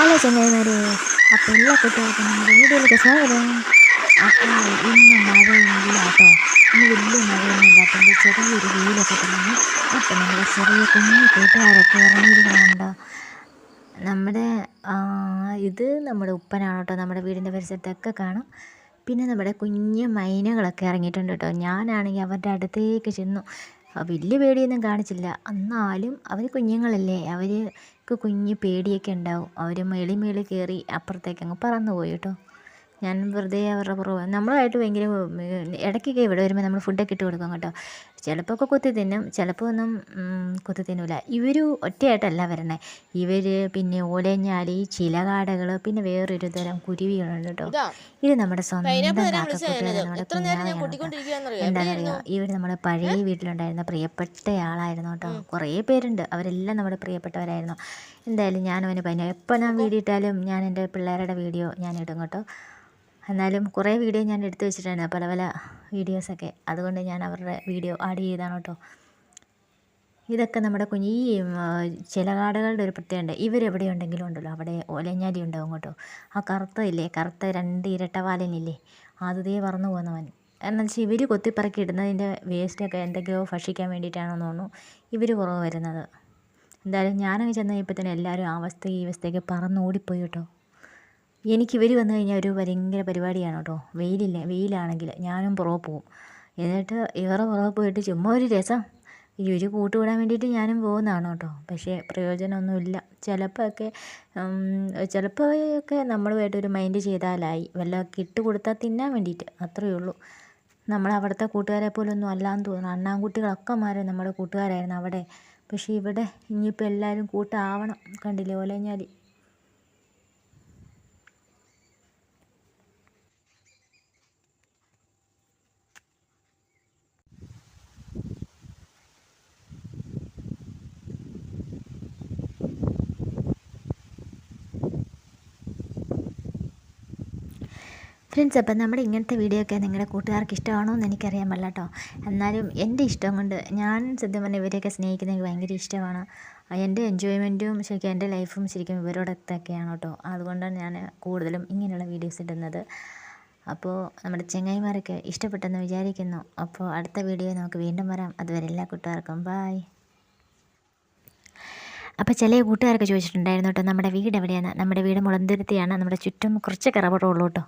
Hello ചങ്ങായിമാരെ അപ്പോൾ എല്ലാ കുട്ടികൾക്കും നമ്മുടെ വീഡിയോയിലേക്ക് സ്വാഗതം അപ്പോൾ ഇന്ന് മഴയൊന്നുമില്ല കേട്ടോ ഇന്ന് വലിയ മഴയൊന്നും ഇല്ലാത്തതുകൊണ്ട് ചെറിയൊരു വെയിലൊക്കെ തന്നെ അപ്പോൾ നമ്മുടെ ചെറിയ കുഞ്ഞു കൂട്ടുകാരൊക്കെ ഇറങ്ങിയിരിക്കുന്നുണ്ട് നമ്മുടെ ഇത് നമ്മുടെ ഉപ്പനാണ് കേട്ടോ നമ്മുടെ വീടിന്റെ പരിസരത്തൊക്കെ കാണും പിന്നെ നമ്മുടെ കുഞ്ഞു മൈനകളൊക്കെ ഇറങ്ങിയിട്ടുണ്ട് കേട്ടോ ഞാനാണെങ്കിൽ അവരുടെ അടുത്തേക്ക് ചെന്നു വലിയ പേടിയൊന്നും കാണിച്ചില്ല എന്നാലും അവർ കുഞ്ഞുങ്ങളല്ലേ കുഞ്ഞ് പേടിയൊക്കെ ഉണ്ടാവും. അവർ മേളി മേളി കയറി അപ്പുറത്തേക്ക് അങ്ങ് പറന്നു പോയി കേട്ടോ. ഞാൻ വെറുതെ അവരുടെ പുറകെ നമ്മളായിട്ട് ഭയങ്കര ഇടയ്ക്കൊക്കെ ഇവിടെ വരുമ്പോൾ നമ്മൾ ഫുഡൊക്കെ ഇട്ട് കൊടുക്കും കേട്ടോ. ചിലപ്പോൾ ഒക്കെ കുത്തി തിന്നും ചിലപ്പോൾ ഒന്നും കുത്തി തിന്നില്ല ഇവർ ഒറ്റയായിട്ടല്ല വരണേ. ഇവർ പിന്നെ ഓലഞ്ഞാലി ചിലകാടകൾ പിന്നെ വേറൊരു തരം കുരുവികളുണ്ട് കേട്ടോ. ഇത് നമ്മുടെ സ്വന്തം എന്താണെന്നറിയോ ഇവർ നമ്മുടെ പഴയ വീട്ടിലുണ്ടായിരുന്ന പ്രിയപ്പെട്ട ആളായിരുന്നു കേട്ടോ. കുറേ പേരുണ്ട്. അവരെല്ലാം നമ്മുടെ പ്രിയപ്പെട്ടവരായിരുന്നു. എന്തായാലും ഞാൻ അവന് പനി എപ്പോൾ ഞാൻ വീഡിയോ ഇട്ടാലും ഞാൻ എന്റെ പിള്ളേരുടെ വീഡിയോ ഞാൻ ഇടും കേട്ടോ. എന്നാലും കുറേ വീഡിയോ ഞാൻ എടുത്തു വെച്ചിട്ടുണ്ട് പല പല വീഡിയോസൊക്കെ. അതുകൊണ്ട് ഞാൻ അവരുടെ വീഡിയോ ആഡ് ചെയ്താണ് കേട്ടോ. ഇതൊക്കെ നമ്മുടെ കുഞ്ഞി ഈ ചിലകാടുകളുടെ ഒരു പ്രത്യേകത ഇവരെവിടെ ഉണ്ടെങ്കിലും ഉണ്ടല്ലോ അവിടെ ഒലഞ്ഞാലി ഉണ്ടാവും കേട്ടോ. ആ കറുത്ത ഇല്ലേ കറുത്ത രണ്ട് ഇരട്ടവാലനില്ലേ ആദ്യതേ പറന്നു പോകുന്നവൻ. എന്ന് വെച്ചാൽ ഇവർ കൊത്തിപ്പറക്കി ഇടുന്നതിന്റെ വേസ്റ്റൊക്കെ എന്തൊക്കെയോ ഭക്ഷിക്കാൻ വേണ്ടിയിട്ടാണെന്ന് തോന്നുന്നു ഇവർ കുറവ് വരുന്നത്. എന്തായാലും ഞാനങ്ങ് ചെന്ന് തന്നെ എല്ലാവരും ആ അവസ്ഥ ഈ അവസ്ഥയൊക്കെ പറന്ന് ഓടിപ്പോയി കേട്ടോ. എനിക്ക് ഇവർ വന്നു കഴിഞ്ഞാൽ ഒരു ഭയങ്കര പരിപാടിയാണ് കേട്ടോ. വെയിലില്ല വെയിലാണെങ്കിൽ ഞാനും പുറകെ പോവും എന്നിട്ട് ഇവരെ പുറകെ പോയിട്ട് ചുമ്മാ ഒരു രസം. കൂട്ട് കൂട്ടുകൂടാൻ വേണ്ടിയിട്ട് ഞാനും പോകുന്നതാണ് കേട്ടോ. പക്ഷേ പ്രയോജനമൊന്നുമില്ല. ചിലപ്പോൾ ഒക്കെ നമ്മളുമായിട്ട് ഒരു മൈൻഡ് ചെയ്താലായി. വല്ല കിട്ട് കൊടുത്താൽ തിന്നാൻ വേണ്ടിയിട്ട്. അത്രയേ ഉള്ളൂ. നമ്മൾ അവിടുത്തെ കൂട്ടുകാരെ പോലൊന്നും അല്ലാന്ന് തോന്നുന്നു. അണ്ണാൻകുട്ടികളൊക്കെ മാറി നമ്മുടെ കൂട്ടുകാരായിരുന്നു അവിടെ. പക്ഷേ ഇവിടെ ഇനിയിപ്പോൾ എല്ലാവരും കൂട്ടാവണം. കണ്ടില്ലേ ഓലഞ്ഞാലി? ഫ്രണ്ട്സ് അപ്പം നമ്മുടെ ഇങ്ങനത്തെ വീഡിയോ ഒക്കെ നിങ്ങളുടെ കൂട്ടുകാർക്ക് ഇഷ്ടമാണോ എന്ന് എനിക്കറിയാൻ പാടില്ല കേട്ടോ. എന്നാലും എന്റെ ഇഷ്ടം കൊണ്ട് ഞാൻ സത്യം പറഞ്ഞാൽ ഇവരെയൊക്കെ സ്നേഹിക്കുന്നത് എനിക്ക് ഭയങ്കര ഇഷ്ടമാണ്. എന്റെ എൻജോയ്മെന്റും ശരിക്കും എന്റെ ലൈഫും ശരിക്കും ഇവരോടൊത്തൊക്കെയാണ് കേട്ടോ. അതുകൊണ്ടാണ് ഞാൻ കൂടുതലും ഇങ്ങനെയുള്ള വീഡിയോസ് ഇടുന്നത്. അപ്പോൾ നമ്മുടെ ചെങ്ങായിമാരൊക്കെ ഇഷ്ടപ്പെട്ടെന്ന് വിചാരിക്കുന്നു. അപ്പോൾ അടുത്ത വീഡിയോ നമുക്ക് വീണ്ടും വരാം. അതുവരെ എല്ലാ കൂട്ടുകാർക്കും ബായ് അപ്പോൾ ചില കൂട്ടുകാരൊക്കെ ചോദിച്ചിട്ടുണ്ടായിരുന്നു കേട്ടോ നമ്മുടെ വീട് എവിടെയാണ് നമ്മുടെ വീട് മുളന്തുരുത്തിയാണ്. നമ്മുടെ ചുറ്റും കുറച്ച് കറവടമുള്ളൂ കേട്ടോ.